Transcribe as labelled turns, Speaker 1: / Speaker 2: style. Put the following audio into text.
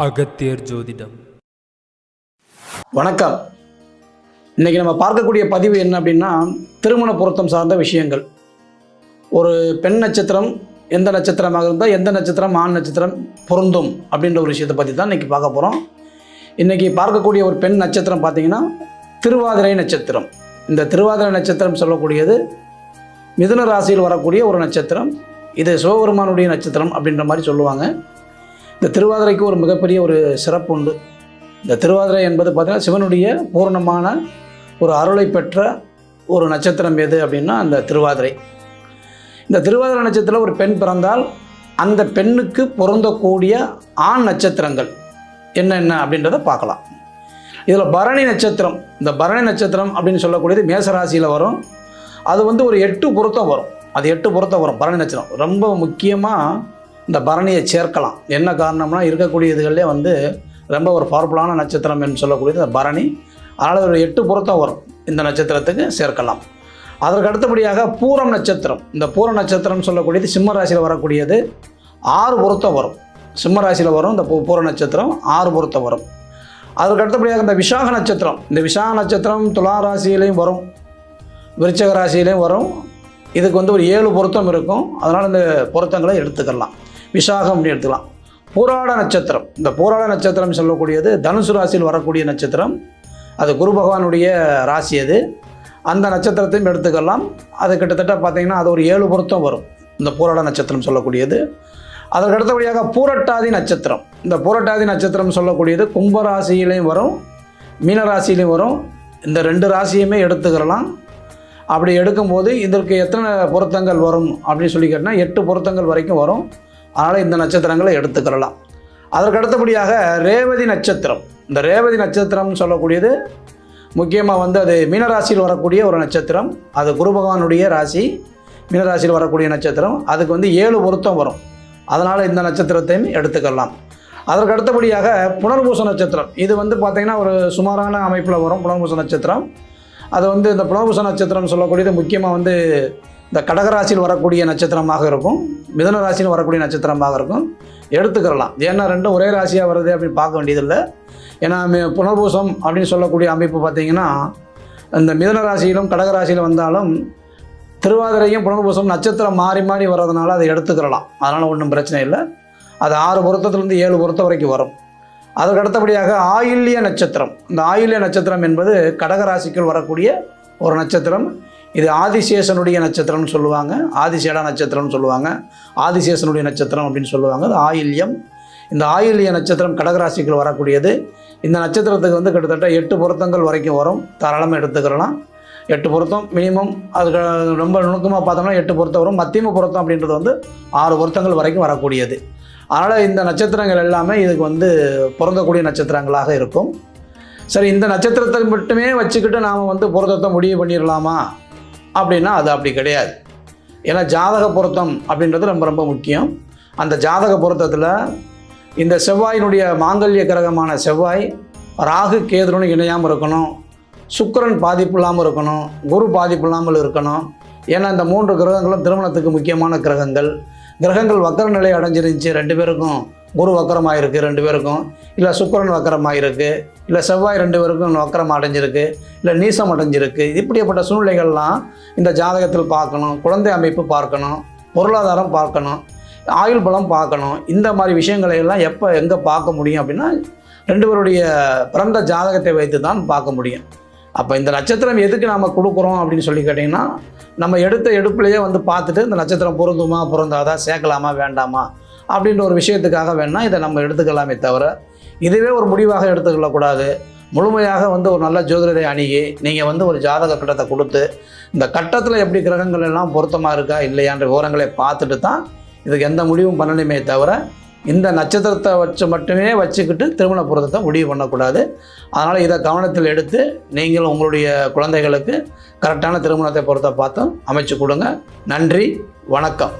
Speaker 1: அகத்தியர் ஜோதிடம்.
Speaker 2: வணக்கம். இன்றைக்கி நம்ம பார்க்கக்கூடிய பதிவு என்ன அப்படின்னா திருமண பொருத்தம் சார்ந்த விஷயங்கள். ஒரு பெண் நட்சத்திரம் எந்த நட்சத்திரமாக இருந்தால் எந்த நட்சத்திரம் ஆண் நட்சத்திரம் பொருந்தும் அப்படின்ற ஒரு விஷயத்தை பற்றி தான் இன்றைக்கி பார்க்க போகிறோம் இன்றைக்கி பார்க்கக்கூடிய ஒரு பெண் நட்சத்திரம் பார்த்திங்கன்னா திருவாதிரை நட்சத்திரம். இந்த திருவாதிரை நட்சத்திரம் சொல்லக்கூடியது மிதுன ராசியில் வரக்கூடிய ஒரு நட்சத்திரம். இது சிவபெருமானுடைய நட்சத்திரம் அப்படின்ற மாதிரி சொல்லுவாங்க. இந்த திருவாதிரைக்கு ஒரு மிகப்பெரிய ஒரு சிறப்பு உண்டு. இந்த திருவாதிரை என்பது பார்த்திங்கன்னா சிவனுடைய பூர்ணமான ஒரு அருளை பெற்ற ஒரு நட்சத்திரம் எது அப்படின்னா அந்த திருவாதிரை. இந்த திருவாதிரை நட்சத்திரத்தில் ஒரு பெண் பிறந்தால் அந்த பெண்ணுக்கு பொருந்தக்கூடிய ஆண் நட்சத்திரங்கள் என்னென்ன அப்படின்றத பார்க்கலாம். இதில் பரணி நட்சத்திரம் இந்த பரணி நட்சத்திரம் அப்படின்னு சொல்லக்கூடியது மேசராசியில் வரும். அது வந்து ஒரு எட்டு பொருத்தம் வரும். அது எட்டு பொருத்தம் வரும் பரணி நட்சத்திரம். ரொம்ப முக்கியமாக இந்த பரணியை சேர்க்கலாம். என்ன காரணம்னா இருக்கக்கூடிய இதுகளிலே வந்து ரொம்ப ஒரு பவர்ஃபுல்லான நட்சத்திரம் என்று சொல்லக்கூடியது இந்த பரணி. அதனால் ஒரு எட்டு பொருத்தம் வரும். இந்த நட்சத்திரத்துக்கு சேர்க்கலாம். அதற்கு அடுத்தபடியாக பூரம் நட்சத்திரம். இந்த பூர நட்சத்திரம் சொல்லக்கூடியது சிம்ம ராசியில் வரக்கூடியது ஆறு பொருத்தம் வரும். சிம்ம ராசியில் வரும் இந்த பூர நட்சத்திரம் ஆறு பொருத்தம் வரும். அதற்கு அடுத்தபடியாக இந்த விசாக நட்சத்திரம். இந்த விசாக நட்சத்திரம் துலா ராசியிலையும் வரும். விருச்சக ராசியிலையும் வரும். இதுக்கு வந்து ஒரு ஏழு பொருத்தம் இருக்கும். அதனால் இந்த பொருத்தங்களை எடுத்துக்கலாம். விசாகம் அப்படின்னு எடுத்துக்கலாம். பூராட நட்சத்திரம். இந்த பூராட நட்சத்திரம் சொல்லக்கூடியது தனுசு ராசியில் வரக்கூடிய நட்சத்திரம். அது குரு பகவானுடைய ராசி அது. அந்த நட்சத்திரத்தையும் எடுத்துக்கலாம். அது கிட்டத்தட்ட பார்த்திங்கன்னா அது ஒரு ஏழு பொருத்தம் வரும். இந்த பூராட நட்சத்திரம் சொல்லக்கூடியது. அதற்கு அடுத்தபடியாக பூரட்டாதி நட்சத்திரம். இந்த பூரட்டாதி நட்சத்திரம் சொல்லக்கூடியது கும்பராசியிலையும் வரும். மீனராசியிலையும் வரும். இந்த ரெண்டு ராசியுமே எடுத்துக்கிறலாம் அப்படி எடுக்கும்போது இதற்கு எத்தனை பொருத்தங்கள் வரும் அப்படின்னு சொல்லி கேட்டால் எட்டு பொருத்தங்கள் வரைக்கும் வரும். அதனால் இந்த நட்சத்திரங்களை எடுத்துக்கிறலாம் அதற்கு அடுத்தபடியாக ரேவதி நட்சத்திரம். இந்த ரேவதி நட்சத்திரம் சொல்லக்கூடியது முக்கியமாக வந்து அது மீனராசியில் வரக்கூடிய ஒரு நட்சத்திரம். அது குரு பகவானுடைய ராசி மீனராசியில் வரக்கூடிய நட்சத்திரம். அதுக்கு வந்து ஏழு பொருத்தம் வரும். அதனால் இந்த நட்சத்திரத்தையும் எடுத்துக்கலாம் அதற்கு அடுத்தபடியாக புனர்பூச நட்சத்திரம். இது வந்து பார்த்திங்கன்னா ஒரு சுமாரான அமைப்பில் வரும் புனர்பூச நட்சத்திரம். அது வந்து இந்த புனர்பூச நட்சத்திரம் சொல்லக்கூடியது முக்கியமாக வந்து இந்த கடகராசியில் வரக்கூடிய நட்சத்திரமாக இருக்கும். மிதன ராசியில் வரக்கூடிய நட்சத்திரமாக இருக்கும். எடுத்துக்கிறலாம். ஏன்னா ரெண்டும் ஒரே ராசியாக வருது அப்படின்னு பார்க்க வேண்டியதில்லை. ஏன்னா புனர்பூசம் அப்படின்னு சொல்லக்கூடிய அமைப்பு பார்த்திங்கன்னா இந்த மிதன ராசியிலும் கடகராசியில் வந்தாலும் திருவாதிரையும் புனர்பூசம் நட்சத்திரம் மாறி மாறி வர்றதுனால அதை எடுத்துக்கிறலாம். அதனால் ஒன்றும் பிரச்சனை இல்லை. அது ஆறு பொருத்தத்துலேருந்து ஏழு பொருத்தம் வரைக்கும் வரும். அதற்கு அடுத்தபடியாக ஆயுள்ய நட்சத்திரம். இந்த ஆயுள்ய நட்சத்திரம் என்பது கடகராசிக்குள் வரக்கூடிய ஒரு நட்சத்திரம். இது ஆதிசேஷனுடைய நட்சத்திரம்னு சொல்லுவாங்க. ஆதிசேடா நட்சத்திரம்னு சொல்லுவாங்க. ஆதிசேஷனுடைய நட்சத்திரம் அப்படின்னு சொல்லுவாங்க. அது ஆயில்யம். இந்த ஆயுள்ய நட்சத்திரம் கடகராசிக்குள் வரக்கூடியது. இந்த நட்சத்திரத்துக்கு வந்து கிட்டத்தட்ட எட்டு பொருத்தங்கள் வரைக்கும் வரும். தாராளமாக எடுத்துக்கிறலாம் எட்டு பொருத்தம் மினிமம் அதுக்கு ரொம்ப நுணுக்கமாக பார்த்தோம்னா எட்டு பொருத்தம் வரும். மத்தியம பொருத்தம் அப்படின்றது வந்து ஆறு பொருத்தங்கள் வரைக்கும் வரக்கூடியது. அதனால் இந்த நட்சத்திரங்கள் எல்லாமே இதுக்கு வந்து பொருந்தக்கூடிய நட்சத்திரங்களாக இருக்கும். சரி இந்த நட்சத்திரத்தை மட்டுமே வச்சுக்கிட்டு நாம் வந்து பொருத்தத்தை முடிவு பண்ணிடலாமா அப்படின்னா அது அப்படி கிடையாது. ஏன்னா ஜாதக பொருத்தம் அப்படின்றது ரொம்ப ரொம்ப முக்கியம். அந்த ஜாதக பொருத்தத்தில் இந்த செவ்வாயினுடைய மாங்கல்ய கிரகமான செவ்வாய் ராகு கேதுன்னு இணையாமல் இருக்கணும். சுக்கரன் பாதிப்பு இல்லாமல் இருக்கணும். குரு பாதிப்பு இல்லாமல் இருக்கணும். ஏன்னா இந்த மூன்று கிரகங்களும் திருமணத்துக்கு முக்கியமான கிரகங்கள். கிரகங்கள் வக்கர நிலை அடைஞ்சிருந்துச்சு. ரெண்டு பேருக்கும் குரு வக்கரமாக இருக்குது ரெண்டு பேருக்கும். இல்லை சுக்கரன் வக்கரமாக இருக்குது இல்லை செவ்வாய் ரெண்டு பேருக்கும் வக்கரம் அடைஞ்சிருக்கு இல்லை நீசம் அடைஞ்சிருக்கு. இப்படிப்பட்ட சூழ்நிலைகள்லாம் இந்த ஜாதகத்தில் பார்க்கணும் குழந்தை அமைப்பு பார்க்கணும் பொருளாதாரம் பார்க்கணும் ஆயுள் பலம் பார்க்கணும். இந்த மாதிரி விஷயங்களை எல்லாம் எப்போ எங்கே பார்க்க முடியும் அப்படின்னா ரெண்டு பேருடைய பிறந்த ஜாதகத்தை வைத்து தான் பார்க்க முடியும். அப்போ இந்த நட்சத்திரம் எதுக்கு நாம் கொடுக்குறோம் அப்படின்னு சொல்லி கேட்டிங்கன்னா நம்ம எடுத்த எடுப்புலையே வந்து பார்த்துட்டு இந்த நட்சத்திரம் பொருந்துமா பொருந்தாதா சேர்க்கலாமா வேண்டாமா அப்படின்ற ஒரு விஷயத்துக்காக வேணால் இதை நம்ம எடுத்துக்கலாமே தவிர இதுவே ஒரு முடிவாக எடுத்துக்கொள்ளக்கூடாது. முழுமையாக வந்து ஒரு நல்ல ஜோதிடரை அணுகி நீங்கள் வந்து ஒரு ஜாதக கட்டத்தை கொடுத்து இந்த கட்டத்தில் எப்படி கிரகங்கள் எல்லாம் பொருத்தமாக இருக்கா இல்லையான்ற விவரங்களை பார்த்துட்டு தான் இதுக்கு எந்த முடிவும் பண்ணணுமே தவிர இந்த நட்சத்திரத்தை வச்சு மட்டுமே வச்சுக்கிட்டு திருமண பொருத்தத்தை முடிவு பண்ணக்கூடாது. அதனால் இதை கவனத்தில் எடுத்து நீங்கள் உங்களுடைய குழந்தைகளுக்கு கரெக்டான திருமணத்தை பொருத்த பார்த்தும் அமைச்சு கொடுங்க. நன்றி வணக்கம்.